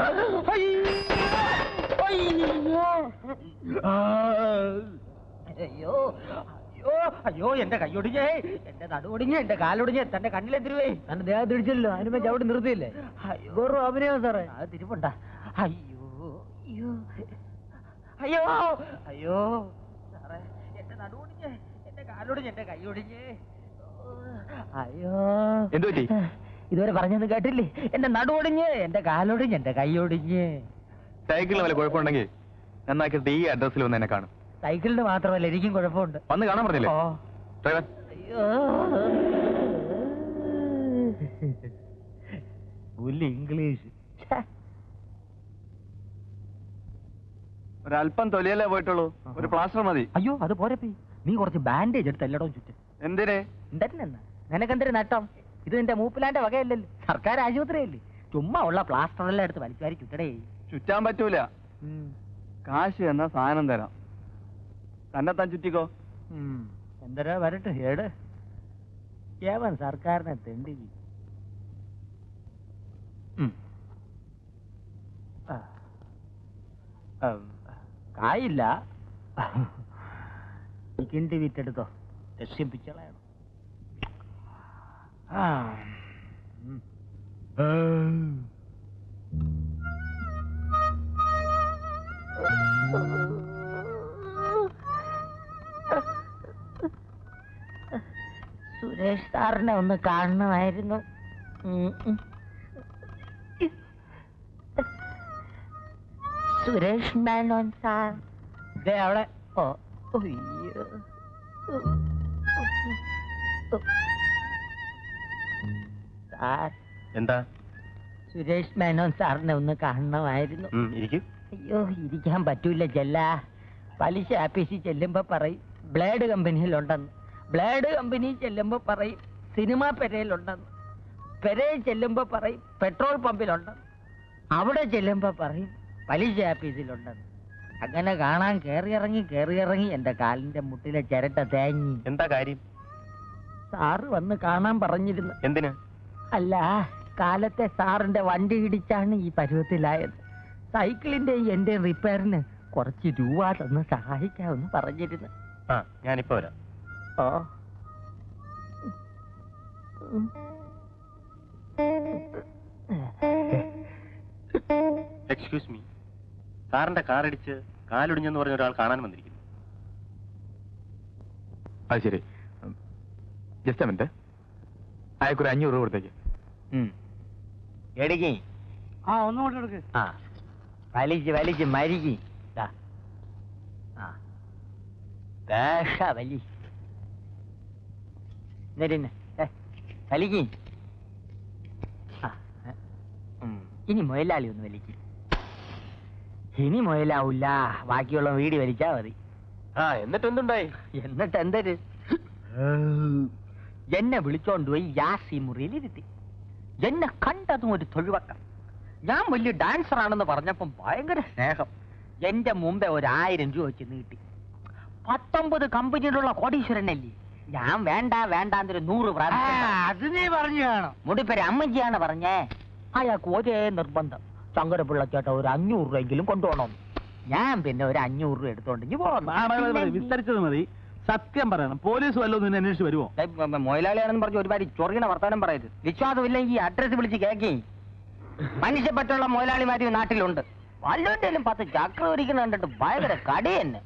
അയ്യോ അയ്യോ അയ്യോ അയ്യോ എന്റെ കൈയൊടിഞ്ഞേ എന്റെ നടുവൊടിഞ്ഞ് എന്റെ കാലൊടിഞ്ഞ് തന്റെ കണ്ണിലെതിരുവേ തന്റെ ദേഹം ഇടിച്ചല്ലോ അതിന് വെച്ച് അവിടെ നിർത്തിയില്ലേ? അയ്യോ. അഭിനയോ അഭിനയം സാറേ. അത് തിരുപ്പുണ്ട. അയ്യോ അയ്യോ. അയ്യോ അയ്യോ. സാറേ എന്റെ നടുവൊടിഞ്ഞ് എന്റെ കാലൊടിഞ്ഞ് എന്റെ കൈയൊടിഞ്ഞ്. അയ്യോ. എന്ത് പറ്റി? ഇതുവരെ പറഞ്ഞത് കേട്ടില്ലേ? എന്റെ നടുവൊടിഞ്ഞ് എന്റെ കാലൊടിഞ്ഞ് എന്റെ കൈയൊടിഞ്ഞ്. സൈക്കിളിന് വല്ല കുഴപ്പമുണ്ടെങ്കിൽ നന്നാക്കിയിട്ട് ഈ അഡ്രസ്സിൽ വന്ന് എന്നെ കാണും. സൈക്കിളിന് മാത്രമല്ല എനിക്കും കുഴപ്പമുണ്ട്. വന്ന് കാണാൻ പറഞ്ഞില്ലേ? ഡ്രൈവർ. പുല്ല് ഇംഗ്ലീഷ്. ഒരല്പം തൊലിയല്ലേ പോയിട്ടുള്ളൂ. ഒരു പ്ലാസ്റ്റർ മതി. അയ്യോ അത് പോരപ്പി നീ കുറച്ച് ബാൻഡേജ് എടുത്ത് എല്ലായിടവും ചുറ്റും. എന്തിനെ? എന്തെന്നാ നിനക്കെന്തൊരു നട്ടം? ഇത് നിന്റെ മൂപ്പിലാന്റെ വകയല്ലല്ലോ? സർക്കാർ ആശുപത്രിയല്ലേ? ചുമ്മാ ഉള്ള പ്ലാസ്റ്റർ എല്ലാം എടുത്ത് വലിച്ചുവാരി ചുറ്റടേ. ചുറ്റാൻ പറ്റൂല. കാശ് എന്ന സാധനം തരാം. തന്നെ താൻ ചുറ്റിക്കോ എന്തരാ വരട്ടെ ഏട്. ഏവൻ സർക്കാരിനെ തെണ്ടി. കായില്ല. കിണ്ടി വിറ്റെടുത്തോ. രക്ഷിപ്പിച്ചളയണം. സുരേഷ് സാറിനെ ഒന്ന് കാണണമായിരുന്നു. സുരേഷ് മേനോൻ സാർ. ദേ അവിടെ. ഓ അയ്യോ. സാർ. എന്താ? സുരേഷ് മേനോൻ സാറിനെ ഒന്ന് കാണണമായിരുന്നു. അയ്യോ ഇരിക്കാൻ പറ്റൂല ചെല്ല പലിശ ആപ്പീസിൽ ചെല്ലുമ്പോ പറയും ബ്ലേഡ് കമ്പനിയിലുണ്ടെന്ന്. ബ്ലേഡ് കമ്പനി ചെല്ലുമ്പോ പറയും സിനിമ പെരയിലുണ്ടെന്ന്. പെരയിൽ ചെല്ലുമ്പോ പറയും പെട്രോൾ പമ്പിലുണ്ടെന്ന്. അവിടെ ചെല്ലുമ്പോ പറയും പലിശ ആപ്പീസിലുണ്ടെന്ന്. അങ്ങനെ കാണാൻ കേറിയിറങ്ങി കേറിയിറങ്ങി എന്റെ കാലിന്റെ മുട്ടിലെ ചിരട്ട തേങ്ങി എന്താ കാര്യം? സാറ് വന്ന് കാണാൻ പറഞ്ഞിരുന്നു. എന്തിന്? അല്ല കാലത്തെ സാറിന്റെ വണ്ടി ഇടിച്ചാണ് ഈ പരുവത്തിലായത്. സൈക്കിളിന്റെ എന്റെ റിപ്പയറിന് കുറച്ച് രൂപ തന്ന് സഹായിക്കാമെന്ന് പറഞ്ഞിരുന്നു. ആ ഞാനിപ്പോ വരാം. ഓ എക്സ്ക്യൂസ് മീ സാറിന്റെ കാറടിച്ച് കാലൊടിഞ്ഞെന്ന് പറഞ്ഞ ഒരാൾ കാണാൻ വന്നിരിക്കുന്നു. അത് ശരി. ജസ്റ്റ് മിനിറ്റ് അയക്കൊരു അഞ്ഞൂറ് രൂപ കൊടുത്തേക്ക്. എടുക്കി. ആ ഒന്നുകൂടെ എടുക്ക്. ആ. വലിച്ച് വലിച്ച് മരിക്കി. ആ. ദേശ വലി. വലിക്ക്. ഇനി മുയലാളി ഒന്ന് വലിക്ക്. ഇനി മുയലാവൂല. ബാക്കിയുള്ള വീട് വലിച്ചാ മതി. ആ എന്നിട്ട് എന്തുണ്ടായി എന്നിട്ട് എന്തൊരു എന്നെ വിളിച്ചോണ്ട് പോയി യാസി മുറിയിൽ ഇരുത്തി എന്നെ കണ്ടതും ഒരു തൊഴിവക്കം ഞാൻ വലിയ ഡാൻസർ ആണെന്ന് പറഞ്ഞപ്പം ഭയങ്കര സ്നേഹം. എന്റെ മുമ്പേ ഒരു ആയിരം രൂപ വെച്ച് നീട്ടി. പത്തൊമ്പത് കമ്പനിയിലുള്ള കോടീശ്വരനല്ലേ? ഞാൻ വേണ്ട വേണ്ടാന്നൊരു നൂറ് പ്രാവശ്യം അത് നീ പറഞ്ഞു കാണും. മുടിപ്പേര് അമ്മജിയാണ് പറഞ്ഞേ. അയാൾക്ക് ഒരേ നിർബന്ധം. ചങ്കരപ്പിള്ള ചേട്ടാ ഒരു അഞ്ഞൂറ് രൂപയെങ്കിലും കൊണ്ടുപോകണം ഞാൻ പിന്നെ ഒരു അഞ്ഞൂറ് രൂപ എടുത്തോണ്ടെങ്കിൽ പോകണം വിസ്തരിച്ചത് മതി. സത്യം പറയണം. പോലീസ് വല്ലതും നിന്നെ അന്വേഷിച്ച് വരുമോ മൊയിലാളിയാണെന്ന് പറഞ്ഞ് ഒരുപാട് ചൊറിയണ വർത്താനം പറയരുത്. വിശ്വാസമില്ലെങ്കിൽ അഡ്രസ് വിളിച്ച് കേക്കി. മനുഷ്യപ്പെട്ടുള്ള മൊയിലാളിമാര് ഈ നാട്ടിലുണ്ട്. വല്ലവന്റെയും പത്ത് ചക്ര ഒരിക്കുന്ന കണ്ടിട്ട് ഭയങ്കര കടി തന്നെ.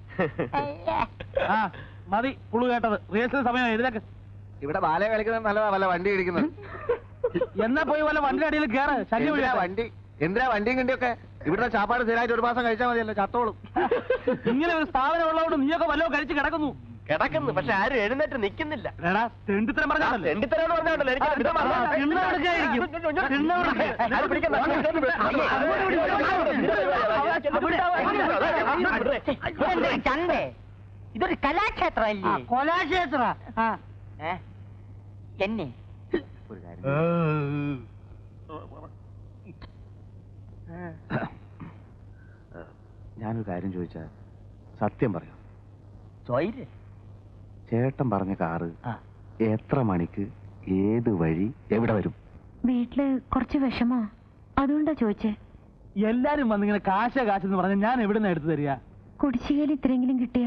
ആ മതി പുളു കേട്ടത്. റിഹേഴ്സൽ സമയം എഴുതാക്ക് ഇവിടെ ബാല കളിക്കുന്നത് നല്ലതാ വല്ല വണ്ടി ഇടിക്കുന്നത്. എന്നാ പോയി വല്ല വണ്ടി അടിയിൽ കേറ് ശല്യം. വണ്ടി? എന്തിനാ വണ്ടിയും കണ്ടിയൊക്കെ? ഇവിടുത്തെ ചാപ്പാട് സ്ഥിരമായിട്ട് ഒരു മാസം കഴിച്ചാൽ മതിയല്ലോ ചത്തോളും. ഇങ്ങനെ ഒരു സ്ഥാപനം ഉള്ളതുകൊണ്ട് നീയൊക്കെ വല്ലതും കഴിച്ച് കിടക്കുന്നു. കിടക്കുന്നു പക്ഷെ ആരും എഴുന്നേറ്റ് നിൽക്കുന്നില്ല എടാ തെണ്ടിത്തരം പറഞ്ഞാണല്ലോ തെണ്ടിത്തരാന്ന് പറഞ്ഞാണ്ടല്ലോ എനിക്ക് ചന്തേ ഇതൊരു കൊലാക്ഷേത്ര കലാക്ഷേത്ര ഏ? എന്നെ ഒരു കാര്യം ഞാനൊരു കാര്യം ചോദിച്ചാൽ സത്യം പറയാം ചേട്ടൻ പറഞ്ഞ കാറ് എത്ര മണിക്ക് ഏത് വഴി എവിടെ വരും? വീട്ടിൽ കുറച്ച് വിഷമോ? അതുകൊണ്ടാ ചോദിച്ചേ. എല്ലാരും വന്നിങ്ങനെ കാശ കാശെന്ന് പറഞ്ഞ ഞാൻ എവിടെ നിന്ന് എടുത്തു തരിക? കുടിശ്ശികയിൽ ഇത്രയെങ്കിലും കിട്ടിയ?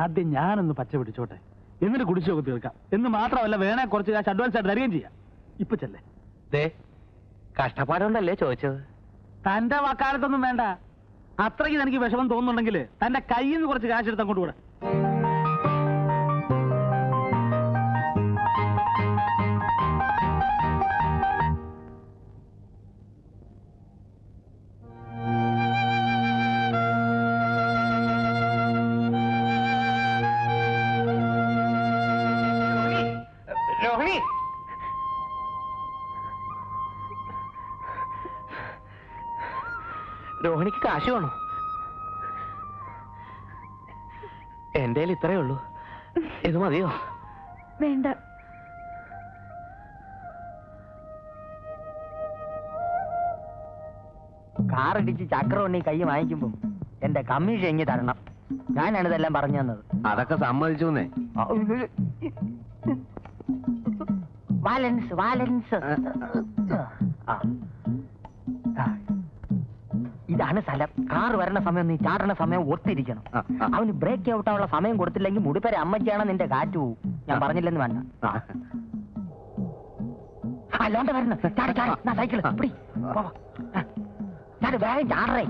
ആദ്യം ഞാനൊന്ന് പച്ച പിടിച്ചോട്ടെ. എന്നിട്ട് കുടിശ്ശൊക്കെ തീർക്കാം. എന്ന് മാത്രമല്ല വേണേ കുറച്ച് കാശ് അഡ്വാൻസ് ആയിട്ട് തരികയും ചെയ്യാം. ഇപ്പൊ ചെല്ലേ. ദേ കഷ്ടപ്പാടുണ്ടല്ലേ ചോദിച്ചത്? തന്റെ വക്കാലത്തൊന്നും വേണ്ട. അത്രയ്ക്ക് തനിക്ക് വിഷമം തോന്നുന്നുണ്ടെങ്കിൽ തന്റെ കയ്യിൽ നിന്ന് കുറച്ച് കാശ് എടുത്ത് അങ്ങോട്ട് കൂടെ കാശ് വേണോ എന്റെ കയ്യിൽ ഇത്രയേ ഉള്ളൂ. ഇത് മതിയോ? വേണ്ട. കാറടിച്ച് ചക്രവണ്ണി കൈ വാങ്ങിക്കുമ്പോ എന്റെ കമ്മീഷൻ എങ്ങി തരണം. ഞാനാണ് ഇതെല്ലാം പറഞ്ഞു തന്നത്. അതൊക്കെ സമ്മതിച്ചു വാലൻസ് വാലൻസ്. ആ. ആ. ഇതാണ് സ്ഥലം. കാറ് വരണ സമയം നീ ചാടണ സമയം ഒത്തിരിക്കണം. അവന് ബ്രേക്ക് ഔട്ട് ആവുള്ള സമയം കൊടുത്തില്ലെങ്കിൽ മുടിപ്പേരെ അമ്മയ്ക്കാണ് നിന്റെ കാറ്റ് പോവും. ഞാൻ പറഞ്ഞില്ലെന്ന് വേണ്ട അല്ലാണ്ട് വരണ. ചാടി ചാടി. ഞാൻ സൈക്കിൾ പിടി. ചാട് വേഗം ചാടറേ.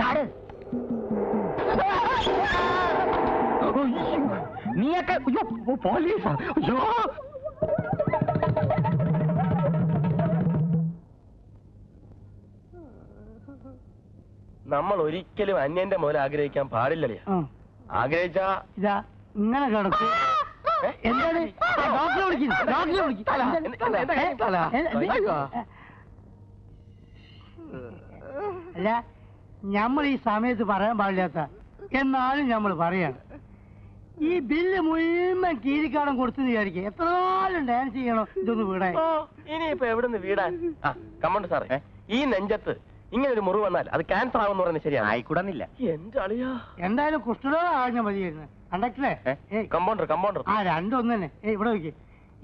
ചാട്. നീയൊക്കെ അയ്യോ പോലീസാ. അയ്യോ. നമ്മൾ ഒരിക്കലും അന്യന്റെ മുതൽ ആഗ്രഹിക്കാൻ പാടില്ലല്ലേ? ആഗ്രഹിച്ചാ? ഇതാ ഇങ്ങനെ കിടക്കും. എന്താണ്? ഡോക്ടറെ വിളിക്കുന്നു ഡോക്ടറെ വിളിക്കുന്നു. അല്ല നമ്മൾ ഈ സമയത്ത് പറയാൻ പാടില്ലാത്ത എന്നാലും നമ്മൾ പറയാണ്. ഈ ബില്ല് മുഴുവൻ കീരിക്കാടം കൊടുത്തു വിചാരിക്കും എത്ര നാളും ഡാൻസ് ചെയ്യണം ഇതൊന്ന് വീടാൻ. ഇനിയിപ്പോ എവിടെ നിന്ന് വീടാൻ കമ്മണ്ട് സാറേ ഈ നെഞ്ചത്ത് ഇങ്ങനെ ഒരു മുറിവ് വന്നാൽ അത് ക്യാൻസർ ആവുമെന്ന് പറയുന്നത് ശരിയാണ്? ആയിക്കൂടാന്നില്ല. എന്റെ അളിയാ. എന്തായാലും കുഷ്ഠരോഗം മതിയായിരുന്നു. കണ്ടക്ടറെ? കമ്പൗണ്ടർ കമ്പൗണ്ടർ ആ രണ്ടൊന്നു തന്നെ ഇവിടെ വെക്ക്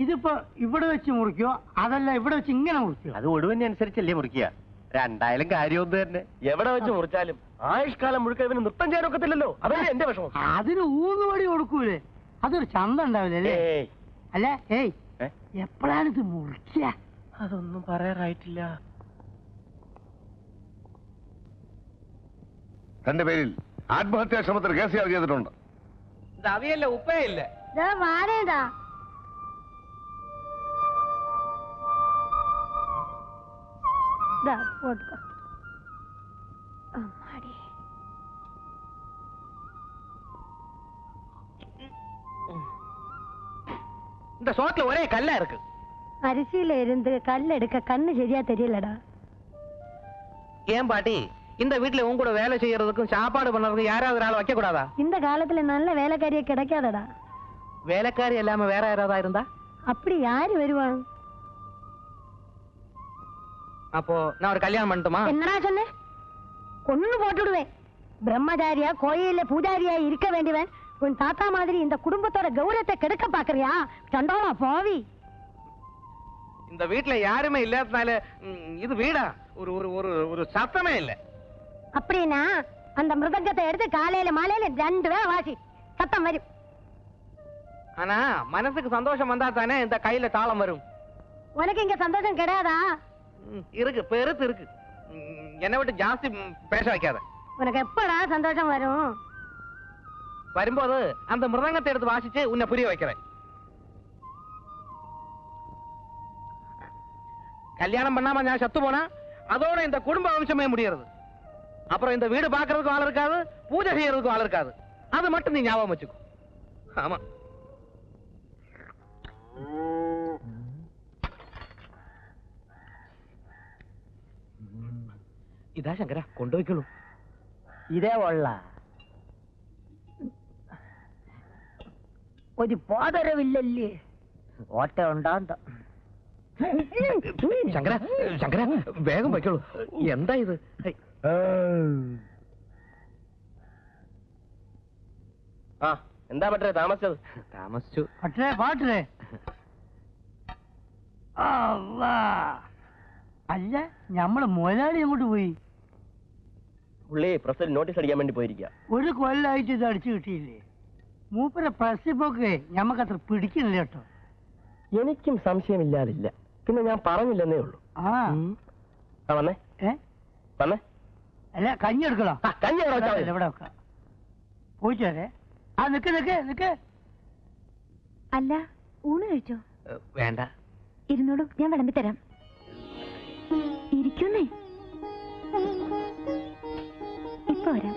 ഇതിപ്പോ ഇവിടെ വെച്ച് മുറിക്കോ? അതല്ല ഇവിടെ വെച്ച് ഇങ്ങനെ മുറിക്കോ? അത് ഒടുവിനനുസരിച്ചല്ലേ മുറിക്കുക. രണ്ടായാലും കാര്യമൊന്നും തന്നെ. എവിടെ വെച്ച് മുറിച്ചാലും ആയുഷ്കാലം മുഴുക്ക ഇവന് നൃത്തം ചെയ്യാൻ ഒക്കത്തില്ലല്ലോ അതല്ലേ എന്റെ വിഷമം? അതിന് ഊന്നുവടി കൊടുക്കൂലേ? അതൊരു ചന്ത ഉണ്ടാവില്ലേ അല്ലേ? ഏയ്? എപ്പോഴാണ് ഇത് മുറിക്കുക അതൊന്നും പറയാറായിട്ടില്ല. തന്റെ പേരിൽ ആത്മഹത്യാ ശ്രമത്തിന് കേസ് ചാർജ് ചെയ്തിട്ടുണ്ട് അവയല്ല ഉപ്പയില്ല വാരേതാ പോട്ടുക്കോ അമ്മാടി இந்த சோத்துல ஒரே கல்லா இருக்கு அரிசியில இருந்து கல் எடுக்க கண்ணு சரியா தெரியலடா ஏன் பாட்டி இந்த வீட்டுல உன் கூட வேலை செய்யறதுக்கும் சாப்பாடு பண்றதுக்கும் யாராவது ஆள் வைக்க கூடாதா? இந்த காலத்துல நல்ல வேலைக்காரியே கிடைக்காதடா. வேலைக்காரி இல்லாம வேற யாராவது இருந்தா? அப்படி யாரு வருவான் அப்போ நான் ஒரு கல்யாணம் பண்ணட்டுமா? என்னடா சொன்ன? கொன்னு போட்டுடுவேன். பிரம்மச்சாரியா கோயில்ல பூஜாரியா இருக்க வேண்டியவன் உன் தாத்தா மாதிரி இந்த குடும்பத்தோட கௌரவத்தை கெடுக்க பாக்குறியா? சண்டோலா பாவி. இந்த வீட்டுல யாருமே இல்லாதனால இது வீடா? ஒரு ஒரு ஒரு சத்தமே இல்ல. அப்படின்னா அந்த மிருதங்கத்தை எடுத்து காலையில மாலையில ரெண்டு வேளை வாசி. சத்தம் வரும். ஆனா மனசுக்கு சந்தோஷம் வந்தா தானே இந்த கையில தாளம் வரும். உனக்கு இங்க சந்தோஷம் கிடையாதா இருக்கு பெருத்து இருக்கு. என்னை விட்டு ஜாஸ்தி பேச வைக்காத. உனக்கு எப்படா சந்தோஷம் வரும்? வரும்போது அந்த மிருதங்கத்தை எடுத்து வாசிச்சு உன்னை புரிய வைக்கிறேன். கல்யாணம் பண்ணாம நான் சத்து போனா அதோட இந்த குடும்ப வம்சமே முடியறது. அப்புறம் இந்த வீடு பாக்குறதுக்கும் ஆள் இருக்காது பூஜை செய்யறதுக்கும் ஆள் இருக்காது அது மட்டும் நீ ஞாபகம் வச்சுக்கோ ஆமா ഇതാ ശങ്കര കൊണ്ടുപോയിക്കോളൂ ഇതേ ഉള്ള ഒരു പോതരവില്ലല്ലേ ഓട്ട ഉണ്ടാന്ത ശങ്കര ശങ്കര വേഗം വയ്ക്കോളൂ എന്താ ഇത് ഹൈ. ആ എന്താ പറ്റേ താമസിച്ചത്? താമസിച്ചു. പക്ഷേ പാട്ടേ അല്ല നമ്മളെ മുതലാളി അങ്ങോട്ട് പോയി? പുള്ളി പ്രസിൽ നോട്ടീസ് അടിക്കാൻ വേണ്ടി പോയിരിക്കുക ഒരു കൊല്ലായിട്ട് ഇത് അടിച്ചു കിട്ടിയില്ലേ? മൂപ്പരെ പ്രസിപ്പൊക്കെ ഞമ്മക്കത്ര പിടിക്കുന്നില്ല കേട്ടോ. എനിക്കും സംശയമില്ലാതില്ല. പിന്നെ ഞാൻ പറഞ്ഞില്ലെന്നേ ഉള്ളൂ. ആ വന്നേ. ഏ? വന്നേ. അല്ല കഞ്ഞി എടുക്കണോ കഞ്ഞി എവിടെ? ഇവിടെ വെക്കാം. വരെ ആ നിക്ക് നിക്ക് നിക്ക്. അല്ല ഊണ് കഴിച്ചോ? വേണ്ട. ഇരുന്നോളൂ ഞാൻ വിളമ്പി തരാം. ഇരിക്കുന്നേ. ഇപ്പൊ വരാം.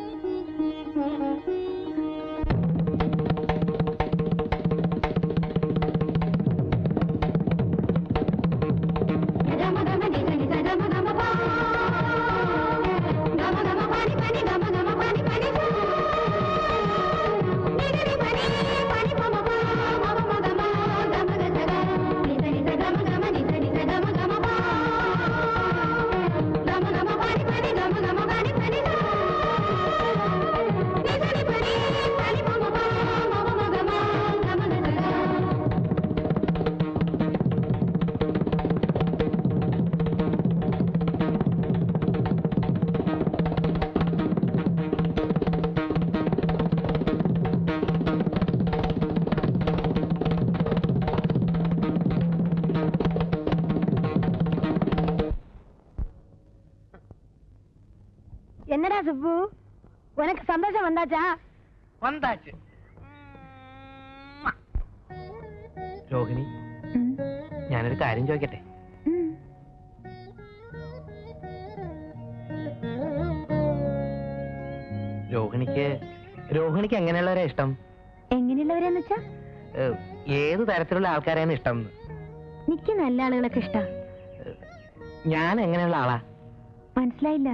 உனக்கு சந்தோஷம் வந்தாச்சா വന്താച്ച് രോഹിണി ഞാനൊരു കാര്യം ചോദിക്കട്ടെ രോഹിണിക്ക് രോഹിണിക്ക് എങ്ങനെയുള്ളവരെ ഇഷ്ടം എങ്ങനെയുള്ളവരെന്ന് വെച്ചാ ഏഹ്, ഏത് തരത്തിലുള്ള ആൾക്കാരെയാണ് ഇഷ്ടം എന്ന്? നിക്ക് നല്ല ആളുകളൊക്കെ ഇഷ്ടാ ഞാൻ എങ്ങനെയുള്ള ആളാ മനസ്സിലായില്ല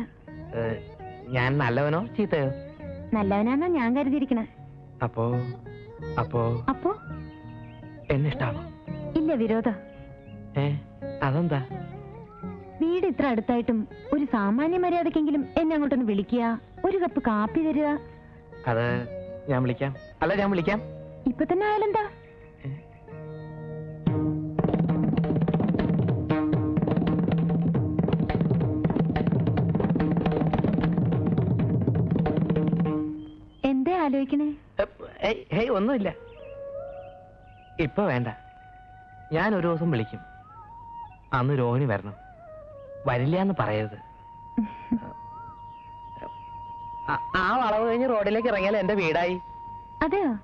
ഏഹ്, ഞാൻ നല്ലവനോ ചീത്തയോ? നല്ലവനാന്നാ ഞാൻ കരുതിയിരിക്കണ. അപ്പോ അപ്പോ? അപ്പോ? എന്നിഷ്ടാണോ? ഇല്ല വിരോധ. ഏ അതെന്താ? വീട് ഇത്ര അടുത്തായിട്ടും ഒരു സാമാന്യ മര്യാദക്കെങ്കിലും എന്നെ അങ്ങോട്ടൊന്ന് വിളിക്കുക ഒരു കപ്പ് കാപ്പി തരിക. അത് ഞാൻ വിളിക്കാം. അല്ല ഞാൻ വിളിക്കാം. ഇപ്പൊ തന്നെ ആയാലെന്താ? ആലോചിക്കണേ ഹേയ് ഒന്നുമില്ല. ഇപ്പൊ വേണ്ട. ഞാൻ ഒരു ദിവസം വിളിക്കും. അന്ന് രോഹിണി വരണം. വരില്ല എന്ന് പറയരുത്. ആ- ആ വളവ് കഴിഞ്ഞ് റോഡിലേക്ക് ഇറങ്ങിയാൽ എന്റെ വീടായി. അതെയോ?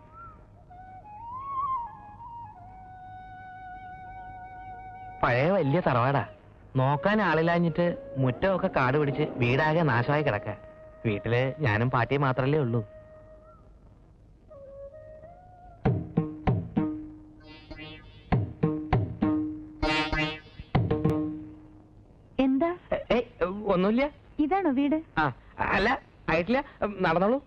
പഴയ വലിയ തറവാടാ. നോക്കാൻ ആളില്ലാഞ്ഞിട്ട് മുറ്റമൊക്കെ കാട് പിടിച്ച് വീടാകെ നാശമായി കിടക്ക. വീട്ടിൽ ഞാനും പാട്ടിയും മാത്രല്ലേ ഉള്ളൂ. ഇതാണോ വീട്? ആ അല്ല ആയിട്ടില്ല. നടന്നോളൂ.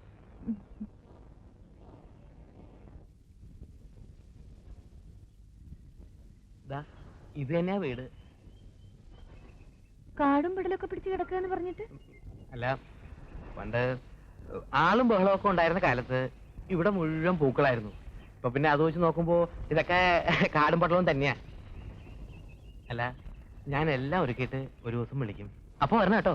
ഇത് തന്നെയാ വീട്. കാടും പിടലൊക്കെ പിടിച്ച് കിടക്കുകയെന്ന് പറഞ്ഞിട്ട്? അല്ല പണ്ട് ആളും ബഹളമൊക്കെ ഉണ്ടായിരുന്ന കാലത്ത് ഇവിടെ മുഴുവൻ പൂക്കളായിരുന്നു. ഇപ്പൊ പിന്നെ അത് വെച്ച് നോക്കുമ്പോ ഇതൊക്കെ കാടും പട്ടളവും തന്നെയാ. അല്ല ഞാൻ എല്ലാം ഒരുക്കിയിട്ട് ഒരു ദിവസം വിളിക്കും. അപ്പൊ വരണം കേട്ടോ.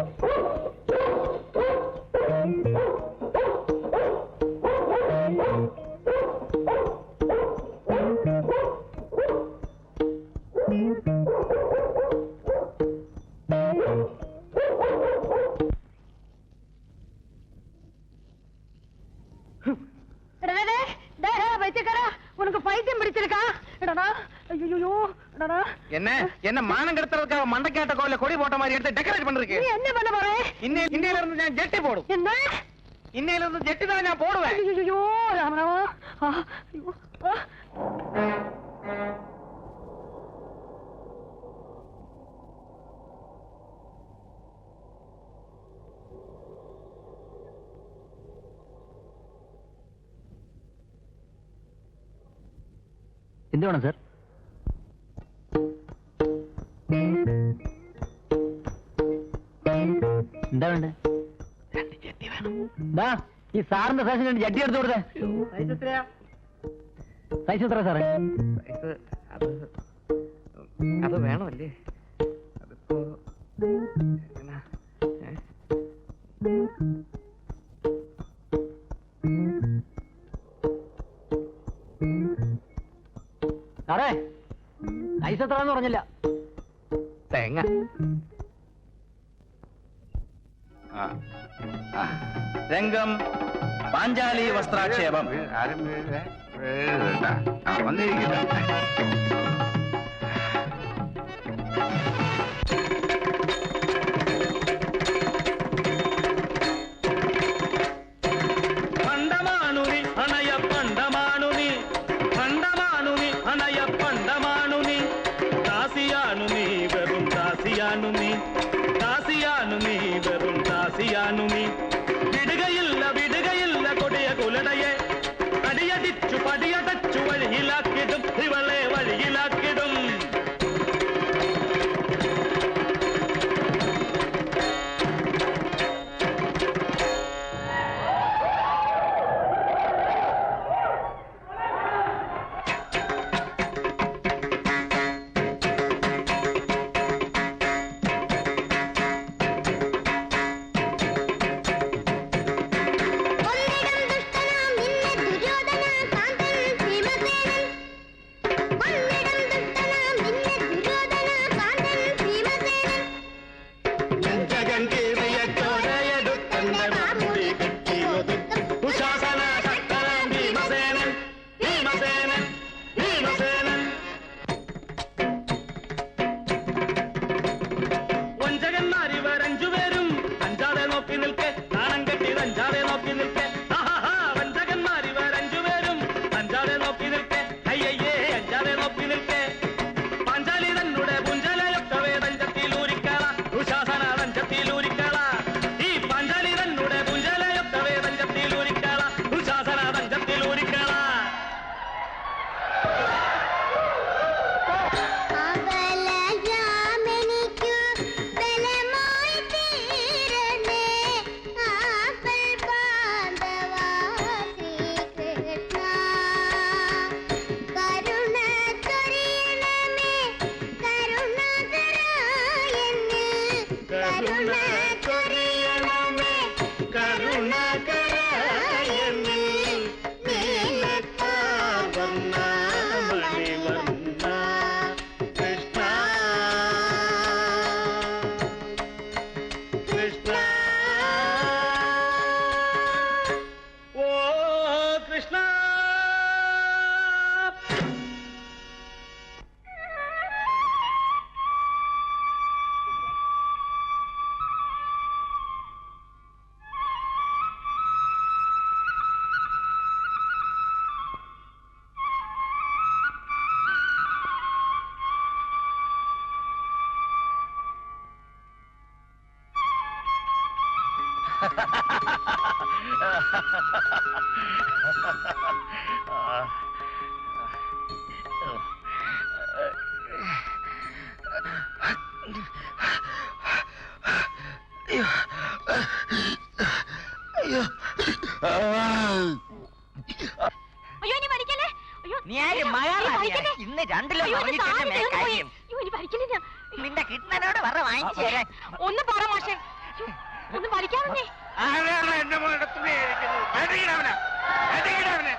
என்ன மானம் கெடுத்துறதுக்காக மண்டைக்காட்ட கோயில கொடி போட்ட மாதிரி எடுத்து டெக்கரேட் நீ பண்ணிருக்கு என்ன பண்ண போற? இன்னை இன்னையில இருந்து நான் ஜெட்டி போடும். என்ன? இன்னையில இருந்து ஜெட்டி தான் நான் போடுவேன். ஐயோ ராமராமா ஆ, ஐயோ, ஆ. ഈ സാറിന്റെ സൈസ് രണ്ട് ജഡ്ജി എടുത്തു കൊടുത്തേ. സൈസ് എത്ര സാറേ? അത് വേണമല്ലേ? അതിപ്പോ സാറേ സൈസ് എന്ന് പറഞ്ഞില്ല. തേങ്ങ. രംഗം పాంజాలి వస్త్రాక్షేపం. పండమానుని అనయ పండమానుని పండమానుని అనయ పండమానుని దాసియానుని వెరుం దాసియానుని. അയ്യോ ഇനി മരിക്കല്ലേ അയ്യോ നീ ആര്? മയാളാണ് ഇന്ന് രണ്ടിലോ നിന്റെ കിട്ടനോട് വറ വാങ്ങിച്ചു തരാൻ. ഒന്ന് പറ മാഷെ ഒന്ന് പഠിക്കാമെന്നേ என்னமோ இடத்துலயே இருக்குது அடிக்கிறவன அடிக்கிறவன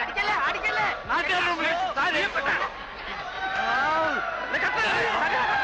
அடிக்கல அடிக்கல நாட்டு கத்து.